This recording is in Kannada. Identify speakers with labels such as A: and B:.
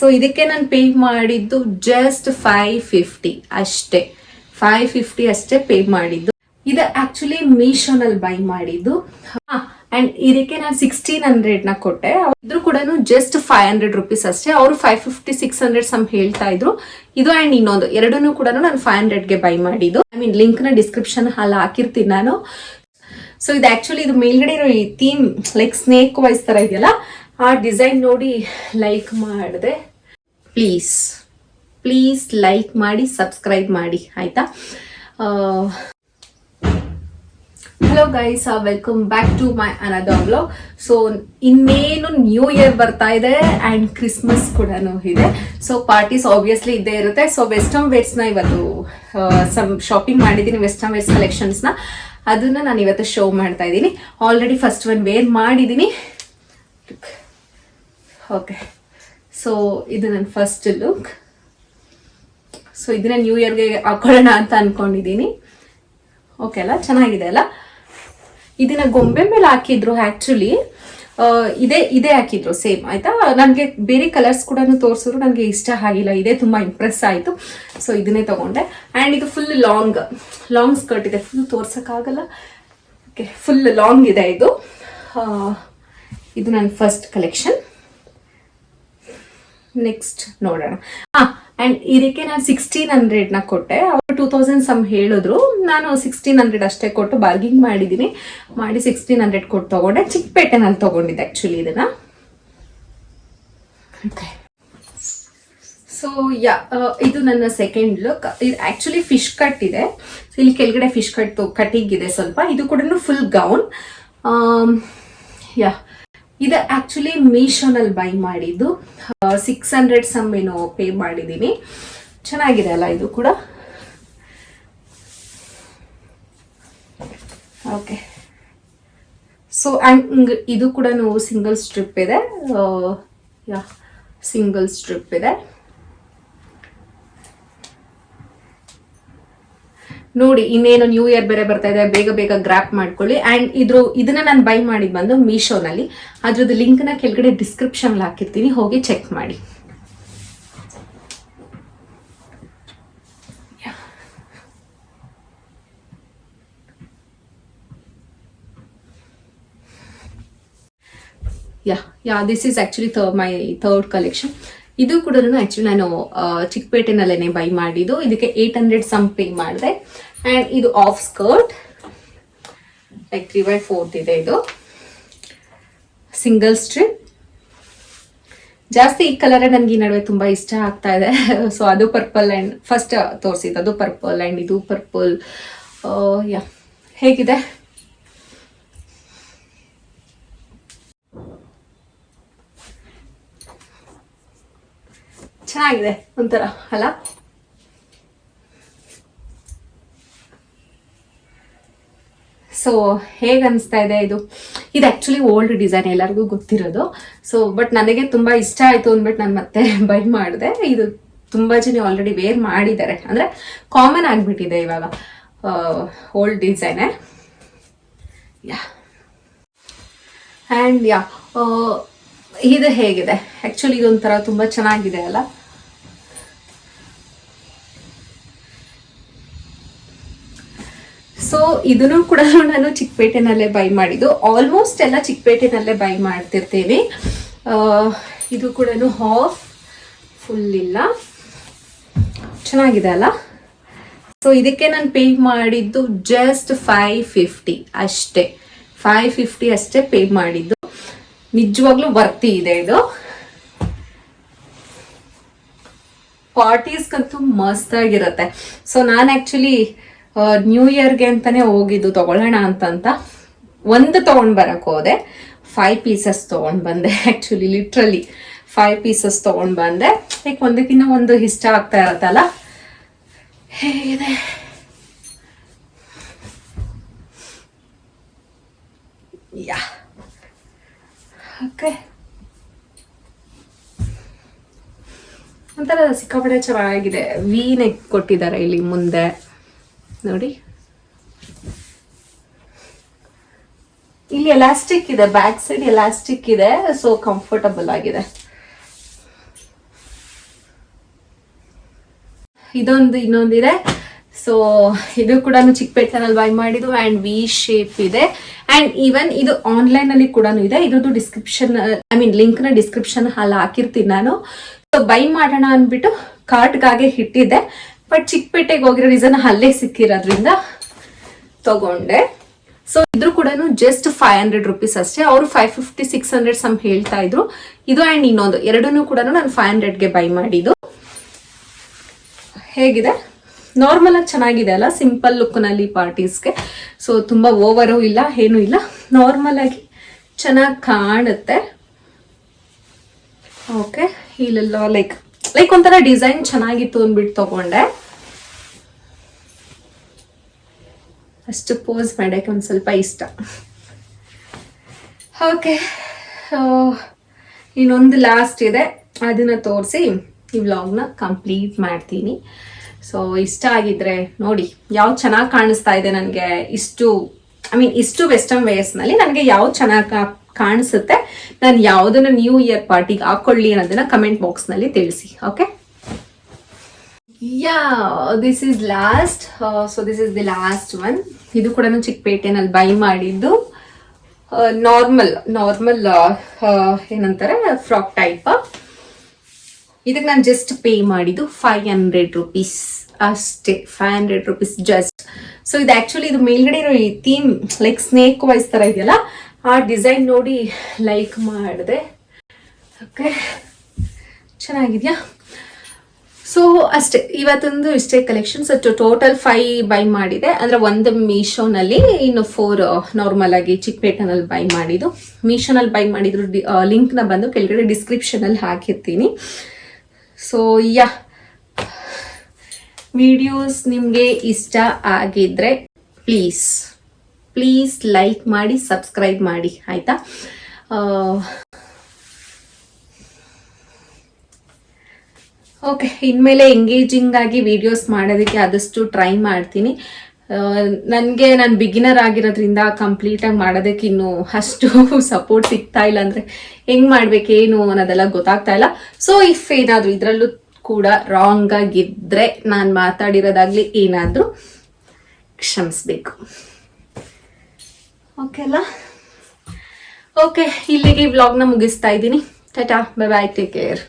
A: ಸೊ ಇದಕ್ಕೆ ನಾನು ಪೇ ಮಾಡಿದ್ದು ಜಸ್ಟ್ ಫೈವ್ ಫಿಫ್ಟಿ ಅಷ್ಟೇ. ಫೈವ್ ಫಿಫ್ಟಿ ಅಷ್ಟೇ ಪೇ ಮಾಡಿದ್ದು. ಇದು ಆಕ್ಚುಲಿ ಮೀಶೋನಲ್ಲಿ ಬೈ ಮಾಡಿದ್ದು. ಅಂಡ್ ಇದಕ್ಕೆ ನಾನು ಸಿಕ್ಸ್ಟೀನ್ ಹಂಡ್ರೆಡ್ನ ಕೊಟ್ಟೆ. ಇದ್ರು ಕೂಡ ಜಸ್ಟ್ ಫೈವ್ ಹಂಡ್ರೆಡ್ ರುಪೀಸ್ ಅಷ್ಟೇ. ಅವರು five fifty six hundred some ಹೇಳ್ತಾ ಇದ್ರು. ಇದು ಅಂಡ್ ಇನ್ನೊಂದು. ಎರಡನ್ನೂ ಕೂಡ ನಾನು ಫೈವ್ ಹಂಡ್ರೆಡ್ಗೆ ಬೈ ಮಾಡಿದ್ದು. ಐ ಮೀನ್ ಲಿಂಕ್ನ ಡಿಸ್ಕ್ರಿಪ್ಷನ್ ಅಲ್ಲಿ ಹಾಕಿರ್ತೀನಿ ನಾನು. ಸೊ ಇದು ಆಕ್ಚುಲಿ ಇದು ಮೇಲ್ಗಡೆ ಇರೋ ಈ ಥೀಮ್ ಲೈಕ್ ಸ್ನೇಕ್ ವೈಸ್ ತರ ಇದೆಯಲ್ಲ, ಆ ಡಿಸೈನ್ ನೋಡಿ ಲೈಕ್ ಮಾಡಿದೆ. ಪ್ಲೀಸ್ ಪ್ಲೀಸ್ ಲೈಕ್ ಮಾಡಿ ಸಬ್ಸ್ಕ್ರೈಬ್ ಮಾಡಿ, ಆಯ್ತಾ? Hello guys welcome back to my another blog so ಇನ್ನೇನು ನ್ಯೂ ಇಯರ್ ಬರ್ತಾ ಇದೆ ಅಂಡ್ ಕ್ರಿಸ್ಮಸ್ ಕೂಡ ಇದೆ. ಸೊ ಪಾರ್ಟೀಸ್ ಆಬ್ವಿಯಸ್ಲಿ ಇದ್ದೇ ಇರುತ್ತೆ. ಸೊ ವೆಸ್ಟರ್ನ್ ವೇರ್ಸ್ನ ಇವತ್ತು ಸಮ್ ಶಾಪಿಂಗ್ ಮಾಡಿದ್ದೀನಿ ವೆಸ್ಟರ್ನ್ ವೇರ್ಸ್ ಕಲೆಕ್ಷನ್ಸ್ನ ಅದನ್ನ ನಾನು ಇವತ್ತು ಶೋ ಮಾಡ್ತಾ ಇದ್ದೀನಿ. ಆಲ್ರೆಡಿ ಫಸ್ಟ್ ಒನ್ ವೇರ್ ಮಾಡಿದ್ದೀನಿ. ಓಕೆ ಸೊ ಇದು ನನ್ನ ಫಸ್ಟ್ ಲುಕ್ ಸೊ ಇದನ್ನ ನ್ಯೂ ಇಯರ್ಗೆ ಹಾಕೊಳ್ಳೋಣ ಅಂತ ಅನ್ಕೊಂಡಿದ್ದೀನಿ ಓಕೆ ಅಲ್ಲ? ಚೆನ್ನಾಗಿದೆ ಅಲ್ಲ? ಇದನ್ನ ಗೊಂಬೆ ಮೇಲೆ ಹಾಕಿದ್ರು ಆಕ್ಚುಲಿ ಇದೇ ಇದೇ ಹಾಕಿದ್ರು ಸೇಮ್ ಆಯ್ತಾ? ನನಗೆ ಬೇರೆ ಕಲರ್ಸ್ ಕೂಡ ತೋರಿಸಿದ್ರು, ನನಗೆ ಇಷ್ಟ ಆಗಿಲ್ಲ. ಇದೇ ತುಂಬಾ ಇಂಪ್ರೆಸ್ ಆಯಿತು. ಸೊ ಇದನ್ನೇ ತಗೊಂಡೆ. ಆ್ಯಂಡ್ ಇದು ಫುಲ್ ಲಾಂಗ್ ಲಾಂಗ್ ಸ್ಕರ್ಟ್ ಇದೆ. ಫುಲ್ ತೋರ್ಸೋಕ್ಕಾಗಲ್ಲ. ಓಕೆ ಫುಲ್ ಲಾಂಗ್ ಇದೆ ಇದು. ಇದು ನನ್ನ ಫಸ್ಟ್ ಕಲೆಕ್ಷನ್ ನೆಕ್ಸ್ಟ್ ನೋಡೋಣ. ಹಾ ಅಂಡ್ ಇದಕ್ಕೆ ನಾನು ಸಿಕ್ಸ್ಟೀನ್ ಹಂಡ್ರೆಡ್ನ ಕೊಟ್ಟೆ. ಅವರು ಟೂ ತೌಸಂಡ್ ಸಮ್ ಹೇಳಿದ್ರು. ನಾನು ಸಿಕ್ಸ್ಟೀನ್ ಹಂಡ್ರೆಡ್ ಅಷ್ಟೇ ಕೊಟ್ಟು ಬಾರ್ಗಿಂಗ್ ಮಾಡಿದ್ದೀನಿ. ಮಾಡಿ ಸಿಕ್ಸ್ಟೀನ್ ಹಂಡ್ರೆಡ್ ಕೊಟ್ಟು ತಗೊಂಡೆ. ಚಿಕ್ಕಪೇಟೆನಲ್ಲಿ ತಗೊಂಡಿದ್ದೆ ಆಕ್ಚುಲಿ ಇದನ್ನ. ಸೊ ಯಾ ಇದು ನನ್ನ ಸೆಕೆಂಡ್ ಲುಕ್ ಇದು ಆ್ಯಕ್ಚುಲಿ ಫಿಶ್ ಕಟ್ ಇದೆ. ಇಲ್ಲಿ ಕೆಳಗಡೆ ಫಿಶ್ ಕಟ್ ಕಟಿಂಗ್ ಇದೆ ಸ್ವಲ್ಪ. ಇದು ಕೂಡ ಫುಲ್ ಗೌನ್ ಯಾ ಇದು ಆಕ್ಚುಲಿ ಮೀಶೋನಲ್ಲಿ ಬೈ ಮಾಡಿದ್ದು ಸಿಕ್ಸ್ ಹಂಡ್ರೆಡ್ ಸಮ್ ಏನೋ ಪೇ ಮಾಡಿದ್ದೀನಿ. ಚೆನ್ನಾಗಿದೆ ಅಲ್ಲ ಇದು ಕೂಡ? ಓಕೆ ಸೊ ಆ್ಯಂಡ್ ಇದು ಕೂಡ ಸಿಂಗಲ್ ಸ್ಟ್ರಿಪ್ ಇದೆ. ಯಾ ಸಿಂಗಲ್ ಸ್ಟ್ರಿಪ್ ಇದೆ. ನೋಡಿ, ಇನ್ನೇನು ನ್ಯೂ ಇಯರ್ ಬೇರೆ ಬರ್ತಾ ಇದೆ, ಬೇಗ ಬೇಗ ಗ್ರಾಪ್ ಮಾಡ್ಕೊಳ್ಳಿ. ಅಂಡ್ ಇದ್ರ, ಇದನ್ನ ನಾನು ಬೈ ಮಾಡಿದ್ ಬಂದು ಮೀಶೋನಲ್ಲಿ ಅದ್ರದ್ದು ಲಿಂಕ್ನ ಕೆಳಗಡೆ ಡಿಸ್ಕ್ರಿಪ್ಷನ್ ಹಾಕಿರ್ತೀನಿ, ಹೋಗಿ ಚೆಕ್ ಮಾಡಿ. Ya ya this is actually my third collection ಇದು ಕೂಡ ಆಕ್ಚುಲಿ ನಾನು ಚಿಕ್ಕಪೇಟೆನಲ್ಲೇನೆ ಬೈ ಮಾಡಿದ್ದು. ಇದಕ್ಕೆ ಏಟ್ ಹಂಡ್ರೆಡ್ ಸಮ್ ಪೇ ಮಾಡಿದೆ. ಆ್ಯಂಡ್ ಇದು half skirt like three by fourth ಇದೆ ಇದು. ಸಿಂಗಲ್ ಸ್ಟ್ರಿಪ್ ಜಾಸ್ತಿ ಈ ಕಲರ್ ನನಗೆ ಈ ನಡುವೆ ತುಂಬಾ ಇಷ್ಟ ಆಗ್ತಾ ಇದೆ. ಸೊ ಅದು ಪರ್ಪಲ್ ಆ್ಯಂಡ್ ಫಸ್ಟ್ ತೋರಿಸಿದ್ದು. ಅದು ಪರ್ಪಲ್ ಆ್ಯಂಡ್ ಇದು ಪರ್ಪಲ್ ಯಾ ಹೇಗಿದೆ? ಚೆನ್ನಾಗಿದೆ ಒಂಥರ, ಅಲ್ಲ? ಸೊ ಹೇಗೆ ಅನಿಸ್ತಾ ಇದೆ ಇದು? ಇದು ಆ್ಯಕ್ಚುಲಿ ಓಲ್ಡ್ ಡಿಸೈನ್ ಎಲ್ಲರಿಗೂ ಗೊತ್ತಿರೋದು. ಸೊ ಬಟ್ ನನಗೆ ತುಂಬ ಇಷ್ಟ ಆಯಿತು ಅಂದ್ಬಿಟ್ಟು ನಾನು ಮತ್ತೆ ಬೈ ಮಾಡಿದೆ. ಇದು ತುಂಬ ಜನ ಆಲ್ರೆಡಿ ವೇರ್ ಮಾಡಿದ್ದಾರೆ. ಅಂದರೆ ಕಾಮನ್ ಆಗಿಬಿಟ್ಟಿದೆ ಇವಾಗ ಓಲ್ಡ್ ಡಿಸೈನೇ ಯಾ ಆ್ಯಂಡ್ ಯಾ ಇದು ಹೇಗಿದೆ? ಆ್ಯಕ್ಚುಲಿ ಇದೊಂಥರ ತುಂಬ ಚೆನ್ನಾಗಿದೆ, ಅಲ್ಲ ಸೊ ಇದನ್ನು ಕೂಡ ನಾನು ಚಿಕ್ಕಪೇಟೆನಲ್ಲೇ ಬೈ ಮಾಡಿದ್ದು. ಆಲ್ಮೋಸ್ಟ್ ಎಲ್ಲ ಚಿಕ್ಕಪೇಟೆನಲ್ಲೇ ಬೈ ಮಾಡ್ತಿರ್ತೀನಿ. ಇದು ಕೂಡ ಹಾಫ್ ಫುಲ್ ಇಲ್ಲ. ಚೆನ್ನಾಗಿದೆ ಅಲ್ಲ? ಸೊ ಇದಕ್ಕೆ ನಾನು ಪೇ ಮಾಡಿದ್ದು ಜಸ್ಟ್ ಫೈವ್ ಫಿಫ್ಟಿ ಅಷ್ಟೇ. ಫೈವ್ ಫಿಫ್ಟಿ ಅಷ್ಟೇ ಪೇ ಮಾಡಿದ್ದು. ನಿಜವಾಗ್ಲೂ ವರ್ತಿ ಇದೆ ಇದು. ಪಾರ್ಟೀಸ್ಗಂತೂ ಮಸ್ತ್ ಆಗಿರುತ್ತೆ. ಸೊ ನಾನು ಆ್ಯಕ್ಚುಲಿ ನ್ಯೂ ಇಯರ್ಗೆ ಅಂತಾನೆ ಹೋಗಿದ್ದು, ತಗೊಳ್ಳೋಣ ಅಂತಂತ ಒಂದು ತೊಗೊಂಡು ಬರಕ್ ಹೋದೆ. ಫೈವ್ ಪೀಸಸ್ ತೊಗೊಂಡು ಬಂದೆ ಆ್ಯಕ್ಚುಲಿ ಲಿಟ್ರಲಿ ಫೈವ್ ಪೀಸಸ್ ತೊಗೊಂಡು ಬಂದೆ. ಲೈಕ್ ಒಂದಕ್ಕಿಂತ ಒಂದು ಇಷ್ಟ ಆಗ್ತಾ ಇರತ್ತಲ್ಲ? ಹೇಗಿದೆ? ಯಾ. ಓಕೆ. ಒಂಥರ ಸಿಕ್ಕಾಪಟ್ಟೆ ಚೆನ್ನಾಗಿದೆ. ವಿ ನೆಕ್ ಕೊಟ್ಟಿದ್ದಾರೆ ಇಲ್ಲಿ ಮುಂದೆ. ನೋಡಿ. ಇಲ್ಲಿ ಎಲಾಸ್ಟಿಕ್ ಇದೆ ಬ್ಯಾಕ್ ಸೈಡ್ ಎಲಾಸ್ಟಿಕ್ ಇದೆ ಸೊ ಕಂಫರ್ಟಬಲ್ ಆಗಿದೆ. ಇದೊಂದು ಇನ್ನೊಂದಿದೆ ಸೊ ಇದು ಕೂಡ ಚಿಕ್ಕಪೇಟೆನಲ್ಲಿ ಬೈ ಮಾಡಿದ್ದು ಅಂಡ್ ವಿ ಶೇಪ್ ಇದೆ. ಅಂಡ್ ಈವನ್ ಇದು ಆನ್ಲೈನಲ್ಲಿ ಕೂಡ ಇದೆ. ಇದ್ರದ್ದು ಡಿಸ್ಕ್ರಿಪ್ಷನ್ ಐ ಮೀನ್ ಲಿಂಕ್ನ ಡಿಸ್ಕ್ರಿಪ್ಷನ್ ಅಲ್ಲಿ ಹಾಕಿರ್ತೀನಿ ನಾನು. ಸೊ ಬೈ ಮಾಡೋಣ ಅಂದ್ಬಿಟ್ಟು ಕಾರ್ಟ್ಗಾಗೆ ಇಟ್ಟಿದ್ದೆ ಬಟ್ ಚಿಕ್ಕಪೇಟೆಗೆ ಹೋಗಿರೋ ರೀಸನ್ ಅಲ್ಲೇ ಸಿಕ್ಕಿರೋದ್ರಿಂದ ತಗೊಂಡೆ. ಸೊ ಇದ್ರು ಕೂಡ ಜಸ್ಟ್ ಫೈವ್ ಹಂಡ್ರೆಡ್ ರುಪೀಸ್ ಅಷ್ಟೇ. ಅವರು five fifty six hundred some ಹೇಳ್ತಾ ಇದ್ರು. ಇದು ಆ್ಯಂಡ್ ಇನ್ನೊಂದು. ಎರಡನ್ನೂ ಕೂಡ ನಾನು ಫೈವ್ ಹಂಡ್ರೆಡ್ಗೆ ಬೈ ಮಾಡಿದ್ದು. ಹೇಗಿದೆ? ನಾರ್ಮಲ್ ಆಗಿ ಚೆನ್ನಾಗಿದೆ ಅಲ್ಲ? ಸಿಂಪಲ್ ಲುಕ್ನಲ್ಲಿ ಪಾರ್ಟೀಸ್ಗೆ ಸೊ ತುಂಬ ಓವರು ಇಲ್ಲ, ಏನೂ ಇಲ್ಲ. ನಾರ್ಮಲ್ ಆಗಿ ಚೆನ್ನಾಗಿ ಕಾಣುತ್ತೆ. ಓಕೆ ಇಲ್ಲೆಲ್ಲ ಲೈಕ್ ಲೈಕ್ ಒಂಥರ ಡಿಸೈನ್ ಚೆನ್ನಾಗಿತ್ತು ಅಂದ್ಬಿಟ್ಟು ತಗೊಂಡೆ. ಅಷ್ಟು ಪೋಸ್ ಮಾಡೋಕ್ಕೆ ಒಂದು ಸ್ವಲ್ಪ ಇಷ್ಟ. ಓಕೆ ಇನ್ನೊಂದು ಲಾಸ್ಟ್ ಇದೆ. ಅದನ್ನು ತೋರಿಸಿ ಈ ವ್ಲಾಗ್ನ ಕಂಪ್ಲೀಟ್ ಮಾಡ್ತೀನಿ. ಸೊ ಇಷ್ಟ ಆಗಿದ್ರೆ ನೋಡಿ, ಯಾವ್ದು ಚೆನ್ನಾಗಿ ಕಾಣಿಸ್ತಾ ಇದೆ ನನಗೆ ಇಷ್ಟು ಐ ಮೀನ್ ಇಷ್ಟು ವೆಸ್ಟರ್ನ್ ವೇಸ್ನಲ್ಲಿ ನನಗೆ ಯಾವ್ದು ಚೆನ್ನಾಗಿ ಕಾಣಿಸುತ್ತೆ. ನಾನು ಯಾವುದನ್ನ ನ್ಯೂ ಇಯರ್ ಪಾರ್ಟಿಗೆ ಹಾಕೊಳ್ಳಿ ಅನ್ನೋದನ್ನ ಕಮೆಂಟ್ ಬಾಕ್ಸ್ನಲ್ಲಿ ತಿಳಿಸಿ okay ya this is last so this is the last one ಇದು ಕೂಡ ಚಿಕ್ಕಪೇಟೆನಲ್ಲಿ ಬೈ ಮಾಡಿದ್ದು. ನಾರ್ಮಲ್ ನಾರ್ಮಲ್ ಏನಂತಾರೆ ಫ್ರಾಕ್ ಟೈಪ್ ಇದಕ್ಕೆ ನಾನು ಜಸ್ಟ್ ಪೇ ಮಾಡಿದ್ದು ಫೈವ್ ಹಂಡ್ರೆಡ್ ರುಪೀಸ್ ಅಷ್ಟೇ five hundred rupees just so ಇದು ಆ್ಯಕ್ಚುಲಿ ಇದು ಮೇಲ್ಗಡೆ ಇರೋ ಈ ಥೀಮ್ ಲೈಕ್ ಸ್ನೇಕ್ ವೈಸ್ ಥರ ಇದೆಯಲ್ಲ ಆ ಡಿಸೈನ್ ನೋಡಿ ಲೈಕ್ ಮಾಡಿದೆ. ಓಕೆ. ಚೆನ್ನಾಗಿದೆಯಾ? ಸೊ ಅಷ್ಟೇ. ಇವತ್ತೊಂದು ಇಷ್ಟೇ collection so total five buy ಮಾಡಿದೆ. ಅಂದರೆ ಒಂದು ಮೀಶೋನಲ್ಲಿ, ಇನ್ನು ಫೋರ್ ನಾರ್ಮಲ್ ಆಗಿ ಚಿಕ್ಕಪೇಟೆನಲ್ಲಿ ಬೈ ಮಾಡಿದ್ದು. ಮೀಶೋನಲ್ಲಿ ಬೈ ಮಾಡಿದ್ರು ಲಿಂಕ್ನ ಬಂದು ಕೆಳಗಡೆ ಡಿಸ್ಕ್ರಿಪ್ಷನಲ್ಲಿ ಹಾಕಿರ್ತೀನಿ. So yeah. ವಿಡಿಯೋಸ್ ನಿಮಗೆ ಇಷ್ಟ ಆಗಿದ್ರೆ ಪ್ಲೀಸ್ ಪ್ಲೀಸ್ ಲೈಕ್ ಮಾಡಿ ಸಬ್ಸ್ಕ್ರೈಬ್ ಮಾಡಿ. ಆಯಿತಾ? ಓಕೆ, ಇನ್ಮೇಲೆ ಎಂಗೇಜಿಂಗ್ ಆಗಿ ವಿಡಿಯೋಸ್ ಮಾಡೋದಕ್ಕೆ ಆದಷ್ಟು ಟ್ರೈ ಮಾಡ್ತೀನಿ. ನನಗೆ ನಾನು ಬಿಗಿನರ್ ಆಗಿರೋದ್ರಿಂದ ಕಂಪ್ಲೀಟಾಗಿ ಮಾಡೋದಕ್ಕೆ ಇನ್ನೂ ಅಷ್ಟು ಸಪೋರ್ಟ್ ಸಿಗ್ತಾ ಇಲ್ಲ ಅಂದರೆ ಹೆಂಗೆ ಮಾಡ್ಬೇಕೇನು ಅನ್ನೋದೆಲ್ಲ ಗೊತ್ತಾಗ್ತಾ ಇಲ್ಲ. ಸೊ ಇಫ್ ಏನಾದರೂ ಇದರಲ್ಲೂ ಕೂಡ ರಾಂಗ್ ಆಗಿದ್ದರೆ ನಾನು ಮಾತಾಡಿರೋದಾಗಲಿ ಏನಾದರೂ ಕ್ಷಮಿಸ್ಬೇಕು. ಓಕೆ ಅಲ್ಲ ಓಕೆ ಇಲ್ಲಿಗೆ ಈ ವ್ಲಾಗ್ನ ಮುಗಿಸ್ತಾ ಇದ್ದೀನಿ. Tata bye bye take care